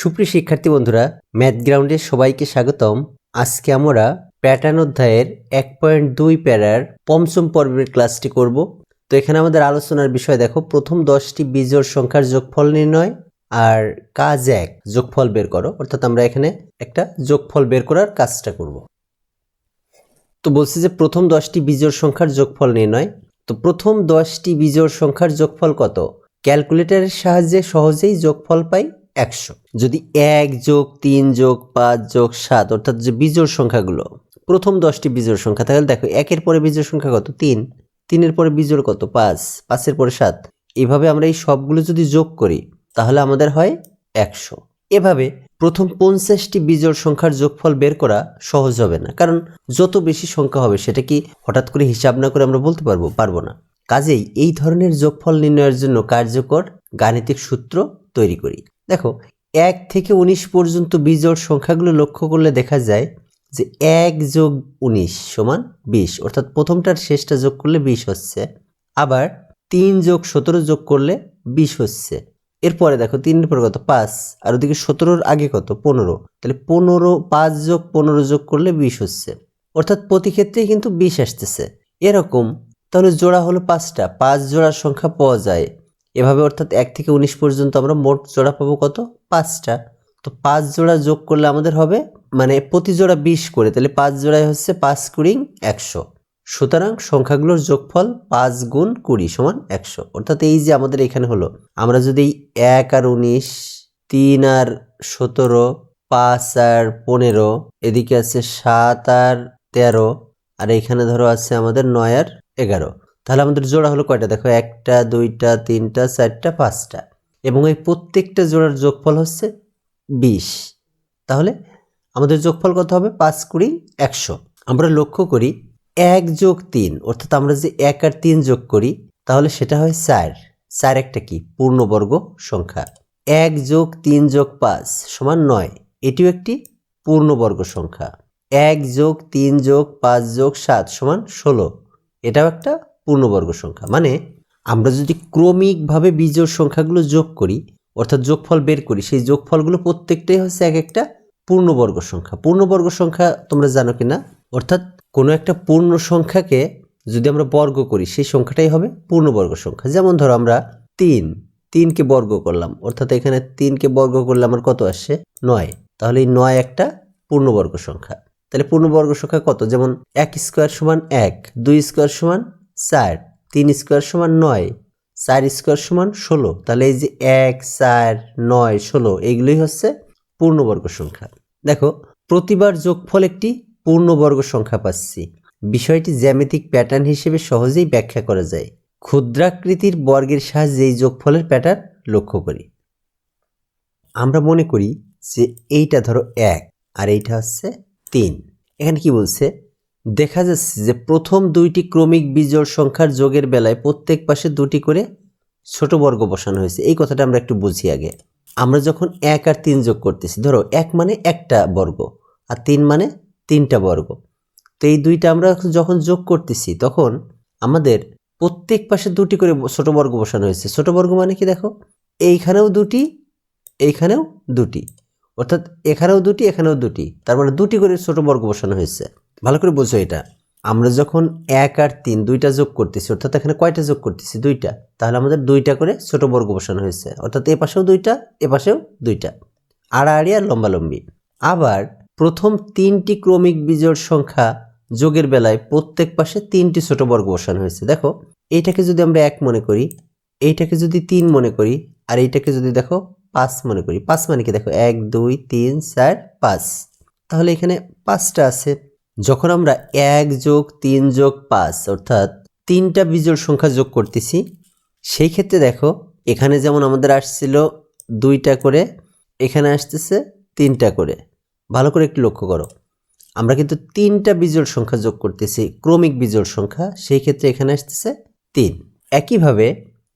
সুপ্রিয় শিক্ষার্থী বন্ধুরা, ম্যাথ গ্রাউন্ডের সবাইকে স্বাগতম। আজকে আমরা প্যাটার্ন অধ্যায়ের এক পয়েন্ট দুই প্যারার পঞ্চম পর্বের ক্লাসটি করব। তো এখানে আমাদের আলোচনার বিষয় দেখো, প্রথম দশটি বিজোড় সংখ্যার যোগফল নির্ণয় আর কাজ এক, যোগফল বের করো। অর্থাৎ আমরা এখানে একটা যোগফল বের করার কাজটা করব। তো বলছি যে প্রথম দশটি বিজোড় সংখ্যার যোগফল নির্ণয়। তো প্রথম দশটি বিজোড় সংখ্যার যোগফল কত? ক্যালকুলেটরের সাহায্যে সহজেই যোগফল পাই একশো। যদি এক যোগ তিন যোগ পাঁচ যোগ সাত, অর্থাৎ যে বিজোড় সংখ্যাগুলো, প্রথম দশটি বিজোড় সংখ্যা, তাহলে দেখো, একের পরে বিজোড় সংখ্যা কত? তিন। তিনের পরে বিজোড় কত? পাঁচ। পাঁচের পরে সাত। এভাবে আমরা এই সবগুলো যদি যোগ করি, তাহলে আমাদের হয় একশো। এভাবে প্রথম পঞ্চাশটি বিজোড় সংখ্যার যোগফল বের করা সহজ হবে না। কারণ যত বেশি সংখ্যা হবে, সেটা কি হঠাৎ করে হিসাব না করে আমরা বলতে পারব? পারব না। কাজেই এই ধরনের যোগফল নির্ণয়ের জন্য কার্যকর গাণিতিক সূত্র তৈরি করি। দেখো, এক থেকে উনিশ পর্যন্ত বিজোড় সংখ্যাগুলো লক্ষ্য করলে দেখা যায় যে এক যোগ উনিশ সমান বিশ, অর্থাৎ প্রথমটার শেষটা যোগ করলে বিশ হচ্ছে, আবার তিন যোগ সতেরো যোগ করলে বিশ হচ্ছে। এরপরে দেখো, তিনের পরে কত? পাঁচ। আর ওদিকে সতেরোর আগে কত? পনেরো। তাহলে পনেরো, পাঁচ যোগ পনেরো যোগ করলে বিশ হচ্ছে। অর্থাৎ প্রতি ক্ষেত্রেই কিন্তু বিশ আসতেছে। এরকম, তাহলে জোড়া হলো পাঁচটা। পাঁচ জোড়ার সংখ্যা পাওয়া যায় এভাবে অর্থাৎ এক থেকে উনিশ পর্যন্ত আমরা মোট জোড়া পাবো কত? পাঁচটা। তো পাঁচ জোড়া যোগ করলে আমাদের হবে মানে প্রতি জোড়া বিশ করে, তাহলে পাঁচ জোড়ায় হচ্ছে পাঁচ কুড়ি একশো। সুতরাং সংখ্যাগুলোর যোগফল পাঁচ গুণ কুড়ি সমান একশো। অর্থাৎ এই যে আমাদের এখানে হলো, আমরা যদি এক আর উনিশ, তিন আর সতেরো, পাঁচ আর পনেরো, এদিকে আছে সাত আর তেরো, আর এখানে ধরো আছে আমাদের নয় আর এগারো। তাহলে আমাদের জোড়া হলো কয়টা? দেখো, একটা, দুইটা, তিনটা, চারটা, পাঁচটা। এবং এই প্রত্যেকটা জোড়ার যোগফল হচ্ছে বিশ। তাহলে আমাদের যোগফল কত হবে? পাঁচ কুড়ি একশো। আমরা লক্ষ্য করি এক যোগ তিন, অর্থাৎ আমরা যে এক আর তিন যোগ করি, তাহলে সেটা হয় চার। চার একটা কি? পূর্ণবর্গ সংখ্যা। এক যোগ তিন যোগ পাঁচ সমান নয়। এটিও একটি পূর্ণবর্গ সংখ্যা। এক যোগ তিন যোগ পাঁচ যোগ সাত সমান ষোলো। এটাও একটা পূর্ণবর্গ সংখ্যা। মানে আমরা যদি ক্রমিকভাবে বিজোড় সংখ্যাগুলো যোগ করি, অর্থাৎ যোগফল বের করি, সেই যোগফলগুলো প্রত্যেকটাই হচ্ছে এক একটা পূর্ণবর্গ সংখ্যা। পূর্ণবর্গ সংখ্যা তোমরা জানো কি না অর্থাৎ কোনো একটা পূর্ণ সংখ্যাকে যদি আমরা বর্গ করি, সেই সংখ্যাটাই হবে পূর্ণবর্গ সংখ্যা। যেমন ধরো আমরা তিন, তিনকে বর্গ করলাম। অর্থাৎ এখানে তিনকে বর্গ করলে আমার কত আসছে? নয়। তাহলে এই নয় একটা পূর্ণবর্গ সংখ্যা। তাহলে পূর্ণবর্গ সংখ্যা কত? যেমন এক স্কোয়ার সমান এক, দুই স্কোয়ার সমান চার, তিন স্কোয়ার সমান নয়, চার স্কোয়ার সমান ষোলো। তাহলে এই যে এক, চার, নয়, ষোলো, এইগুলোই হচ্ছে পূর্ণবর্গ সংখ্যা। দেখো, প্রতিবার যোগফল একটি পূর্ণবর্গ সংখ্যা পাচ্ছি। বিষয়টি জ্যামিতিক প্যাটার্ন হিসেবে সহজেই ব্যাখ্যা করা যায়। ক্ষুদ্রাকৃতির বর্গের সাহায্যে এই যোগফলের প্যাটার্ন লক্ষ্য করি। আমরা মনে করি যে এইটা ধরো এক, আর এইটা হচ্ছে তিন। এখানে কি বলছে? দেখা যাচ্ছে যে প্রথম দুইটি ক্রমিক বিজোড় সংখ্যার যোগের বেলায় প্রত্যেক পাশে দুটি করে ছোট বর্গ বসানো হয়েছে। এই কথাটা আমরা একটু বুঝি আগে। আমরা যখন এক আর তিন যোগ করতেছি, ধরো এক মানে একটা বর্গ আর তিন মানে তিনটা বর্গ। তো এই দুইটা আমরা যখন যোগ করতেছি, তখন আমাদের প্রত্যেক পাশে দুটি করে ছোট বর্গ বসানো হয়েছে। ছোট বর্গ মানে কি দেখো? এইখানেও দুটি এইখানেও দুটি। অর্থাৎ এখানেও দুটি এখানেও দুটি। তার মানে দুটি করে ছোট বর্গ বসানো হয়েছে। ভালো করে বোঝো এটা। আমরা যখন এক আর তিন দুইটা যোগ করতেছি, অর্থাৎ এখানে কয়টা যোগ করতেছি? দুইটা। তাহলে আমাদের দুইটা করে ছোট বর্গ বসানো হয়েছে। অর্থাৎ এ পাশেও দুইটা, এ পাশেও দুইটা। আড়াআড়ি আর লম্বালম্বি। আবার প্রথম তিনটি ক্রমিক বিজোড় সংখ্যা যোগের বেলায় প্রত্যেক পাশে তিনটি ছোট বর্গ বসানো হয়েছে। দেখো, এইটাকে যদি আমরা এক মনে করি, এইটাকে যদি তিন মনে করি, আর এইটাকে যদি দেখো পাঁচ মনে করি। পাঁচ মানে কি? দেখো, এক, দুই, তিন, চার, পাঁচ। তাহলে এখানে পাঁচটা আছে। যখন আমরা এক যোগ তিন যোগ পাঁচ, অর্থাৎ তিনটা বিজোড় সংখ্যা যোগ করতেছি, সেই ক্ষেত্রে দেখো, এখানে যেমন আমাদের আসছিল দুইটা করে, এখানে আসতেছে তিনটা করে। ভালো করে একটু লক্ষ্য করো। আমরা কিন্তু তিনটা বিজোড় সংখ্যা যোগ করতেছি, ক্রমিক বিজোড় সংখ্যা, সেই ক্ষেত্রে এখানে আসতেছে তিন। একইভাবে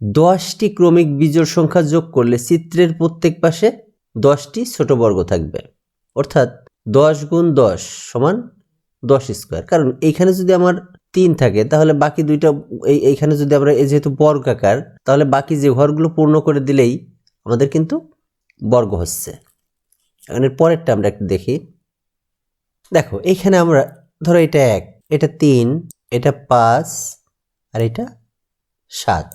দশটি ক্রমিক বিজোড় সংখ্যা যোগ করলে চিত্রের প্রত্যেক পাশে দশটি ছোট বর্গ থাকবে। অর্থাৎ দশ গুণ দশ সমান দশ স্কোয়ার কারণ এইখানে যদি আমার তিন থাকে, তাহলে বাকি দুইটা এই, এইখানে যদি আমরা, এই যেহেতু বর্গাকার তাহলে বাকি যে ঘরগুলো পূর্ণ করে দিলেই আমাদের কিন্তু বর্গ হচ্ছে। এখন এর পরেরটা আমরা একটু দেখি। দেখো, এইখানে আমরা, ধরো এটা এক, এটা তিন, এটা পাঁচ, আর এটা সাত।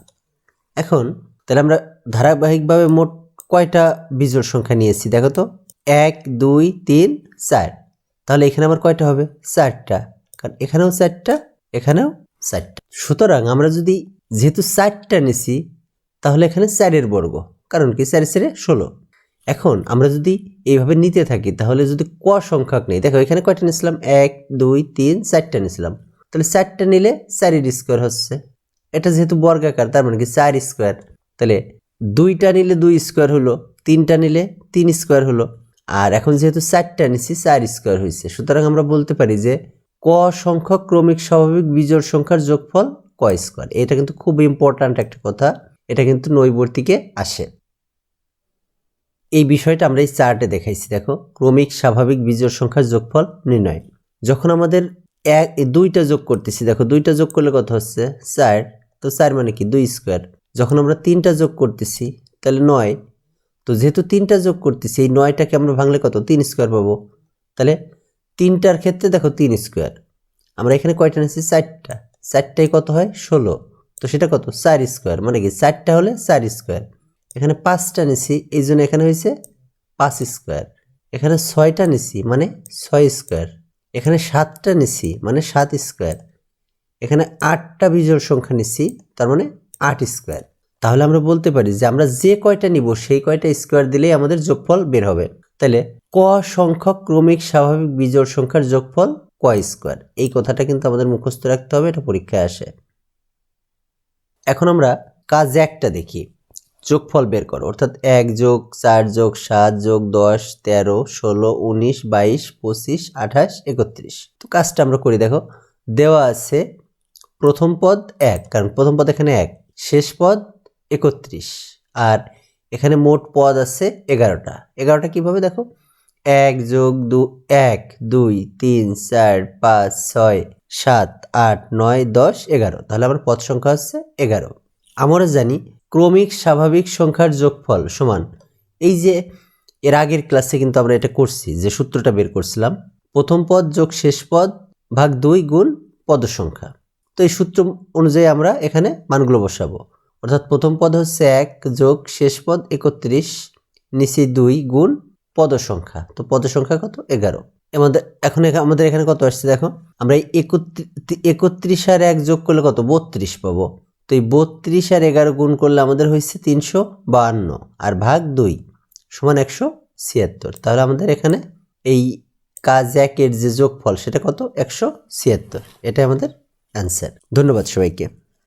এখন তাহলে আমরা ধারাবাহিকভাবে মোট কয়টা বিজোড় সংখ্যা নিয়েছি? দেখো তো, এক, দুই, তিন, চার। তাহলে এখানে আমার কয়টা হবে? চারটা। কারণ এখানেও চারটা এখানেও চারটা। সুতরাং আমরা যদি যেহেতু চারটা নিছি, তাহলে এখানে চারের বর্গ। কারণ কি? চারে চারে ষোলো। এখন আমরা যদি এইভাবে নিতে থাকি, তাহলে যদি ক সংখ্যক নেই, দেখো এখানে কয়টা নিয়েছিলাম এক, দুই, তিন, চারটা নিয়েছিলাম তাহলে চারটা নিলে চারের স্কোয়ার হচ্ছে। এটা যেহেতু বর্গাকার, তার মানে কি? চার স্কোয়ার। তাহলে দুইটা নিলে দুই স্কোয়ার হলো, তিনটা নিলে তিন স্কোয়ার হলো। আর এখন যেহেতু চারটা নিছি চার স্কোয়ার হয়েছে, সুতরাং আমরা বলতে পারি যে ক সংখ্যক ক্রমিক স্বাভাবিক বিজোড় সংখ্যার যোগফল ক স্কোয়ার। এটা কিন্তু খুব ইম্পর্ট্যান্ট একটা কথা, এটা কিন্তু নৈবর্তিকে আসে। এই বিষয়টা আমরা এই চার্টে দেখাইছি, দেখো, ক্রমিক স্বাভাবিক বিজোড় সংখ্যার যোগফল নির্ণয়। যখন আমাদের এক, দুইটা যোগ করতেছি, দেখো, দুইটা যোগ করলে কত হচ্ছে? চার, তো চার মানে কি? দুই স্কোয়ার। যখন আমরা তিনটা যোগ করতেছি, তাহলে নয় তো যেহেতু তিনটা যোগ করতেছি, এই নয়টাকে আমরা ভাঙলে কত? তিন স্কোয়ার পাবো। তাহলে তিনটার ক্ষেত্রে দেখো তিন স্কোয়ার আমরা এখানে কয়টা নিচ্ছি চারটা। চারটায় কত হয়? ষোলো। তো সেটা কত? চার স্কোয়ার মানে কি? চারটা হলে চার স্কোয়ার এখানে পাঁচটা নিছি এই জন্য এখানে হয়েছে পাঁচ স্কোয়ার এখানে ছয়টা নিছি মানে ছয় স্কোয়ার এখানে সাতটা নিছি মানে সাত স্কোয়ার এখানে আটটা বিজোড় সংখ্যা নিছি তার মানে আট স্কোয়ার তাহলে আমরা বলতে পারি যে আমরা যে কয়টা নিব, সেই কয়টা স্কোয়ার দিলেই আমাদের যোগফল বের হবে। তাহলে ক সংখ্যক ক্রমিক স্বাভাবিক বিজোড় সংখ্যার যোগফল ক স্কোয়ার এই কথাটা কিন্তু আমাদের মুখস্থ রাখতে হবে, এটা পরীক্ষায় আসে। এখন আমরা কাজ একটা দেখি। যোগফল বের করো, অর্থাৎ এক যোগ চার যোগ সাত যোগ দশ, তেরো, ষোলো, উনিশ, বাইশ, পঁচিশ, আঠাশ, একত্রিশ। তো কাজটা আমরা করি, দেখো, দেওয়া আছে প্রথম পদ এক, কারণ প্রথম পদ এখানে এক। শেষ পদ একত্রিশ। আর এখানে মোট পদ আছে এগারোটা। এগারোটা কীভাবে দেখো? এক যোগ দু, এক, দুই, তিন, চার, পাঁচ, ছয়, সাত, আট, নয়, দশ, এগারো। তাহলে আমার পদ সংখ্যা হচ্ছে এগারো। আমরা জানি ক্রমিক স্বাভাবিক সংখ্যার যোগফল সমান। এই যে এর আগের ক্লাসে কিন্তু আমরা এটা করছি, যে সূত্রটা বের করছিলাম। প্রথম পদ যোগ শেষ পদ ভাগ দুই গুণ পদ সংখ্যা। তো এই সূত্র অনুযায়ী আমরা এখানে মানগুলো বসাবো। অর্থাৎ প্রথম পদ হচ্ছে এক যোগ শেষ পদ একত্রিশ, নিচে দুই গুণ পদ সংখ্যা তো পদ সংখ্যা কত? এগারো। আমাদের এখন এখা- আমাদের এখানে কত আসছে দেখো? আমরা এই একত্রি- একত্রিশ আর এক যোগ করলে কত? বত্রিশ পাবো। তো এই বত্রিশ আর এগারো গুণ করলে আমাদের হয়েছে তিনশো বাহান্ন আর ভাগ দুই সমান একশো ছিয়াত্তর। তাহলে আমাদের এখানে এই কাজ একের যে যোগফল সেটা কত? একশো ছিয়াত্তর। এটাই আমাদের অ্যান্সার ধন্যবাদ সবাইকে।